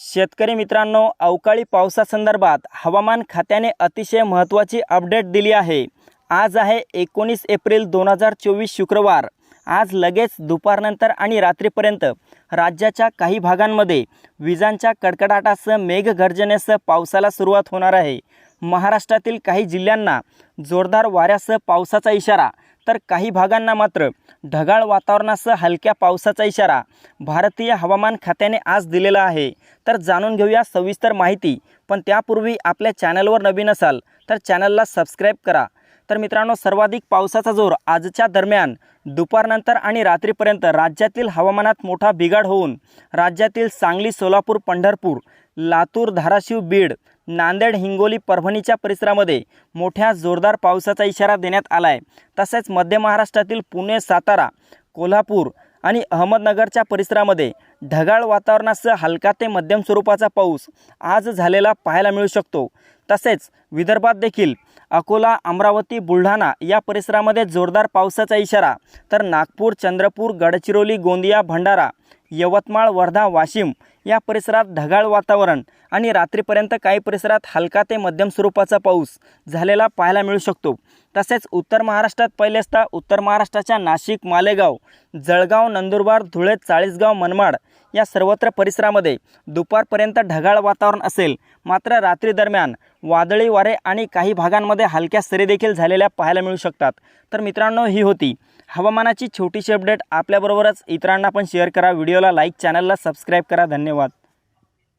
शेतकरी मित्रांनो अवकाळी पावसासंदर्भात हवामान खात्याने अतिशय महत्त्वाची अपडेट दिली आहे. आज आहे एकोणीस एप्रिल दोन हजार चोवीस शुक्रवार. आज लगेच दुपारनंतर आणि रात्रीपर्यंत राज्याच्या काही भागांमध्ये विजांच्या कडकडाटासह मेघगर्जनेसह पावसाला सुरुवात होणार आहे. महाराष्ट्रातील काही जिल्ह्यांना जोरदार वाऱ्यासह पावसाचा इशारा तर काही भागांना मात्र ढगाळ वातावरणासह हलक्या पावसाचा इशारा भारतीय हवामान खात्याने आज दिलेला आहे. तर जाणून घेऊया सविस्तर माहिती. पण त्यापूर्वी आपल्या चॅनलवर नवीन असाल तर चॅनलला सबस्क्राईब करा. तर मित्रांनो सर्वाधिक पावसाचा जोर आजच्या दरम्यान दुपारनंतर आणि रात्रीपर्यंत राज्यातील हवामानात मोठा बिघाड होऊन राज्यातील सांगली सोलापूर पंढरपूर लातूर धाराशिव बीड नांदेड हिंगोली परभणीच्या परिसरामध्ये मोठ्या जोरदार पावसाचा इशारा देण्यात आला आहे तसेच मध्य महाराष्ट्रातील पुणे सातारा कोल्हापूर आणि अहमदनगरच्या परिसरामध्ये ढगाळ वातावरणासह हलका ते मध्यम स्वरूपाचा पाऊस आज झालेला पाहायला मिळू शकतो. तसेच विदर्भात देखील अकोला अमरावती बुलढाणा या परिसरामध्ये जोरदार पावसाचा इशारा तर नागपूर चंद्रपूर गडचिरोली गोंदिया भंडारा यवतमाळ वर्धा वाशिम या परिसरात ढगाळ वातावरण आणि रात्रीपर्यंत काही परिसरात हलका ते मध्यम स्वरूपाचा पाऊस झालेला पाहायला मिळू शकतो. तसेच उत्तर महाराष्ट्रात पहिले असता उत्तर महाराष्ट्राच्या नाशिक मालेगाव जळगाव नंदुरबार धुळे चाळीसगाव मनमाड या सर्वत्र परिसरामध्ये दुपारपर्यंत ढगाळ वातावरण असेल. मात्र रात्री दरम्यान वादळी वारे आणि काही भागांमध्ये हलक्या सरीदेखील झालेल्या पाहायला मिळू शकतात. तर मित्रांनो ही होती हवामानाची छोटीशी अपडेट. आपल्याबरोबरच इतरांना पण शेअर करा. व्हिडिओला लाईक चॅनलला सबस्क्राईब करा. धन्यवाद.